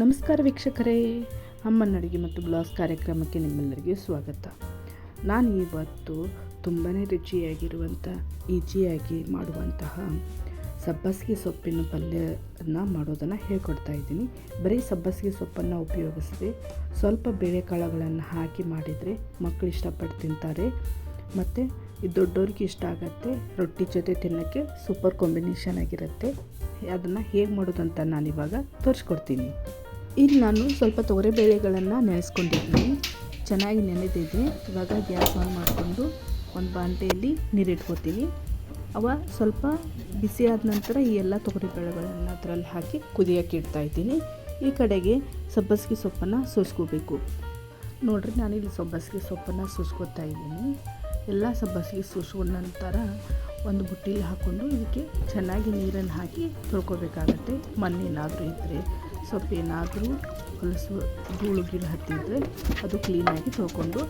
ನಮಸ್ಕಾರ ವೀಕ್ಷಕರೇ. ಅಮ್ಮನ ಅಡುಗೆ ಮತ್ತು ಬ್ಲಾಸ್ ಕಾರ್ಯಕ್ರಮಕ್ಕೆ ನಿಮ್ಮೆಲ್ಲರಿಗೆ ಸ್ವಾಗತ. ನಾನು ಇವತ್ತು ತುಂಬಾ ರುಚಿಯಾಗಿರುವಂಥ, ಈಜಿಯಾಗಿ ಮಾಡುವಂತಹ ಸಬ್ಬಸಿಗೆ ಸೊಪ್ಪಿನ ಪಲ್ಯನ ಮಾಡೋದನ್ನು ಹೇಳ್ಕೊಡ್ತಾ ಇದ್ದೀನಿ. ಬರೀ ಸಬ್ಬಸಿಗೆ ಸೊಪ್ಪನ್ನು ಉಪಯೋಗಿಸದೆ, ಸ್ವಲ್ಪ ಬೇಳೆಕಾಳುಗಳನ್ನು ಹಾಕಿ ಮಾಡಿದರೆ ಮಕ್ಕಳು ಇಷ್ಟಪಟ್ಟು ತಿಂತಾರೆ. ಮತ್ತು ದೊಡ್ಡವ್ರಿಗೆ ಇಷ್ಟ ಆಗುತ್ತೆ, ರೊಟ್ಟಿ ಜೊತೆ ತಿನ್ನೋಕ್ಕೆ ಸೂಪರ್ ಕಾಂಬಿನೇಷನ್ ಆಗಿರುತ್ತೆ. ಅದನ್ನು ಹೇಗೆ ಮಾಡೋದಂತ ನಾನಿವಾಗ ತೋರಿಸ್ಕೊಡ್ತೀನಿ. ಇಲ್ಲಿ ನಾನು ಸ್ವಲ್ಪ ತೊಗರಿಬೇಳೆಗಳನ್ನು ನೆನೆಸ್ಕೊಂಡಿದ್ದೀನಿ. ಚೆನ್ನಾಗಿ ನೆನೆದಿದೆ. ಇವಾಗ ಗ್ಯಾಸ್ ಆನ್ ಮಾಡಿಕೊಂಡು ಒಂದು ಬಾಂಡೆಯಲ್ಲಿ ನೀರಿಟ್ಕೋತೀನಿ. ಅವ ಸ್ವಲ್ಪ ಬಿಸಿಯಾದ ನಂತರ ಈ ಎಲ್ಲ ತೊಗರಿಬೇಳೆಗಳನ್ನು ಅದರಲ್ಲಿ ಹಾಕಿ ಕುದಿಯೋಕೆ ಇಡ್ತಾ ಇದ್ದೀನಿ. ಈ ಕಡೆಗೆ ಸಬ್ಬಸಿಗೆ ಸೊಪ್ಪನ್ನು ಸೋಸ್ಕೋಬೇಕು. ನೋಡ್ರಿ ಇಲ್ಲಿ ಸಬ್ಬಸಿಗೆ ಸೊಪ್ಪನ್ನು ಸೋಸ್ಕೊತಾ ಇದ್ದೀನಿ. ಎಲ್ಲ ಸಬ್ಬಸಿಗೆ ಸೋಸ್ಕೊಂಡ ನಂತರ ಒಂದು ಬುಟ್ಟಿಲಿ ಹಾಕ್ಕೊಂಡು ಇದಕ್ಕೆ ಚೆನ್ನಾಗಿ ನೀರನ್ನು ಹಾಕಿ ತೊಳ್ಕೊಬೇಕಾಗತ್ತೆ. ಮಣ್ಣೇನಾದರೂ ಇದ್ದರೆ ಸೊಪ್ಪೇನಾದರೂ ಹೊಲಸು ಧೂಳು ಗೀಳು ಹತ್ತಿದ್ರೆ ಅದು ಕ್ಲೀನಾಗಿ ತೊಗೊಂಡು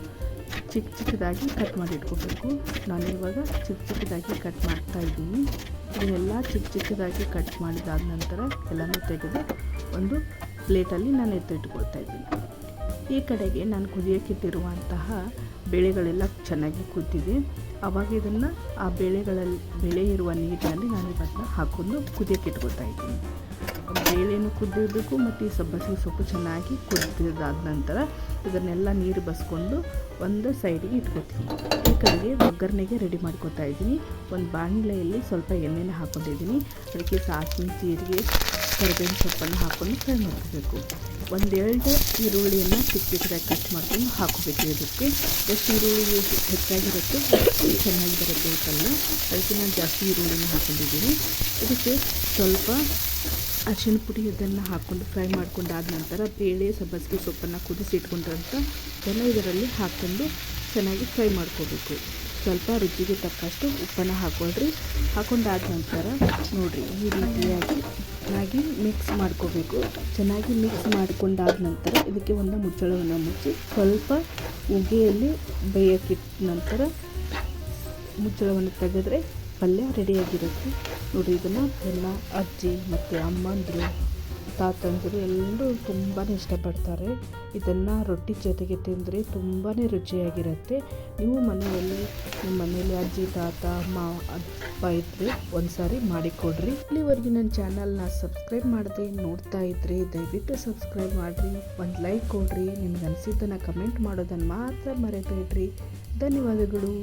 ಚಿಕ್ಕ ಚಿಕ್ಕದಾಗಿ ಕಟ್ ಮಾಡಿ ಇಟ್ಕೋಬೇಕು. ನಾನು ಇವಾಗ ಚಿಕ್ಕ ಚಿಕ್ಕದಾಗಿ ಕಟ್ ಮಾಡ್ತಾ ಇದ್ದೀನಿ. ಇದನ್ನೆಲ್ಲ ಚಿಕ್ಕ ಚಿಕ್ಕದಾಗಿ ಕಟ್ ಮಾಡಿದಾದ ನಂತರ ಎಲ್ಲನೂ ತೆಗೆದು ಒಂದು ಪ್ಲೇಟಲ್ಲಿ ನಾನು ಎತ್ತಿಟ್ಕೊಳ್ತಾ ಇದ್ದೀನಿ. ಈ ಕಡೆಗೆ ನಾನು ಕುದಿಯೋಕ್ಕಿಟ್ಟಿರುವಂತಹ ಬೇಳೆಗಳೆಲ್ಲ ಚೆನ್ನಾಗಿ ಕುದ್ದಿದೆ. ಆವಾಗ ಇದನ್ನು ಆ ಬೇಳೆಗಳಲ್ಲಿ ಬೆಳೆ ಇರುವ ನೀರಿನಲ್ಲಿ ನಾನು ಇವತ್ತು ಹಾಕ್ಕೊಂಡು ಕುದಿಯೋಕ್ಕಿಟ್ಕೊಳ್ತಾ ಇದ್ದೀನಿ. ಬೇಳೆನೂ ಕುದ್ದಿರಬೇಕು ಮತ್ತು ಈ ಸಬ್ಬಸಿಗೆ ಸೊಪ್ಪು ಚೆನ್ನಾಗಿ ಕುದ್ದಿದಾದ ನಂತರ ಇದನ್ನೆಲ್ಲ ನೀರು ಬಸ್ಕೊಂಡು ಒಂದು ಸೈಡಿಗೆ ಇಟ್ಕೊತೀನಿ. ಈ ಕಡೆಗೆ ಒಗ್ಗರಣೆಗೆ ರೆಡಿ ಮಾಡ್ಕೊತಾ ಇದ್ದೀನಿ. ಒಂದು ಬಾಣಲೆಯಲ್ಲಿ ಸ್ವಲ್ಪ ಎಣ್ಣೆನ ಹಾಕ್ಕೊಂಡಿದ್ದೀನಿ ಅದಕ್ಕೆ ಸಾಸಿವೆ, ಜೀರಿಗೆ, ಕರಿಬೇವಿನ ಸೊಪ್ಪನ್ನು ಹಾಕ್ಕೊಂಡು ಫ್ರೈ ಮಾಡ್ಕೋಬೇಕು. ಒಂದೆರಡು ಈರುಳ್ಳಿಯನ್ನು ಚಿಕ್ಕ ಚಿಕ್ಕದಾಗಿ ಕಟ್ ಮಾಡ್ಕೊಂಡು ಹಾಕೋಬೇಕು ಇದಕ್ಕೆ ಎಷ್ಟು ಈರುಳ್ಳಿ ಹೆಚ್ಚಾಗಿರುತ್ತೆ ಚೆನ್ನಾಗಿ ಬರುತ್ತೆ ಪಲ್ಯ ಅದಕ್ಕೆ ನಾನು ಜಾಸ್ತಿ ಈರುಳ್ಳಿನ ಹಾಕೊಂಡಿದ್ದೀನಿ. ಇದಕ್ಕೆ ಸ್ವಲ್ಪ ಅರಿಶಿಣ ಪುಡಿ ಇದನ್ನು ಹಾಕ್ಕೊಂಡು ಫ್ರೈ ಮಾಡ್ಕೊಂಡಾದ ನಂತರ ಬೇಳೆ, ಸಬ್ಬಸಿಗೆ ಸೊಪ್ಪನ್ನು ಕುದಿಸಿ ಇಟ್ಕೊಂಡ್ರಂತ ಎಲ್ಲ ಇದರಲ್ಲಿ ಹಾಕ್ಕೊಂಡು ಚೆನ್ನಾಗಿ ಫ್ರೈ ಮಾಡ್ಕೋಬೇಕು. ಸ್ವಲ್ಪ ರುಚಿಗೆ ತಕ್ಕಷ್ಟು ಉಪ್ಪನ್ನು ಹಾಕ್ಕೊಳ್ರಿ ಹಾಕ್ಕೊಂಡಾದ ನಂತರ ನೋಡಿರಿ, ಈ ರೀತಿಯಾಗಿ ಚೆನ್ನಾಗಿ ಮಿಕ್ಸ್ ಮಾಡ್ಕೋಬೇಕು. ಚೆನ್ನಾಗಿ ಮಿಕ್ಸ್ ಮಾಡಿಕೊಂಡಾದ ನಂತರ ಇದಕ್ಕೆ ಒಂದು ಮುಚ್ಚಳವನ್ನು ಮುಚ್ಚಿ ಸ್ವಲ್ಪ ಉಗೆಯಲ್ಲಿ ಬೇಯಕ್ಕಿಟ್ಟ ನಂತರ ಮುಚ್ಚಳವನ್ನು ತೆಗೆದ್ರೆ ಪಲ್ಯ ರೆಡಿಯಾಗಿರುತ್ತೆ. ನೋಡಿ, ಇದನ್ನು ಎಲ್ಲ ಅಜ್ಜಿ ಮತ್ತು ಅಮ್ಮಂದರು ತಾತಂದರು ಎಲ್ಲರೂ ತುಂಬಾ ಇಷ್ಟಪಡ್ತಾರೆ. ಇದನ್ನು ರೊಟ್ಟಿ ಜೊತೆಗೆ ತಿಂದರೆ ತುಂಬಾ ರುಚಿಯಾಗಿರುತ್ತೆ. ನೀವು ಮನೆಯಲ್ಲಿ, ನಿಮ್ಮ ಮನೆಯಲ್ಲಿ ಅಜ್ಜಿ, ತಾತ, ಅಮ್ಮ, ಅಪ್ಪ ಇದ್ದರೆ ಒಂದು ಸಾರಿ ಮಾಡಿಕೊಡ್ರಿ. ಇಲ್ಲಿವರೆಗೂ ನನ್ನ ಚಾನಲ್ನ ಸಬ್ಸ್ಕ್ರೈಬ್ ಮಾಡದೆ, ನೋಡ್ತಾ ಇದ್ದರೆ ದಯವಿಟ್ಟು ಸಬ್ಸ್ಕ್ರೈಬ್ ಮಾಡಿರಿ. ಒಂದು ಲೈಕ್ ಕೊಡ್ರಿ. ನಿಮ್ಗೆ ಅನಿಸಿದ್ದನ್ನು ಕಮೆಂಟ್ ಮಾಡೋದನ್ನು ಮಾತ್ರ ಮರೆಬೇಡ್ರಿ ಧನ್ಯವಾದಗಳು.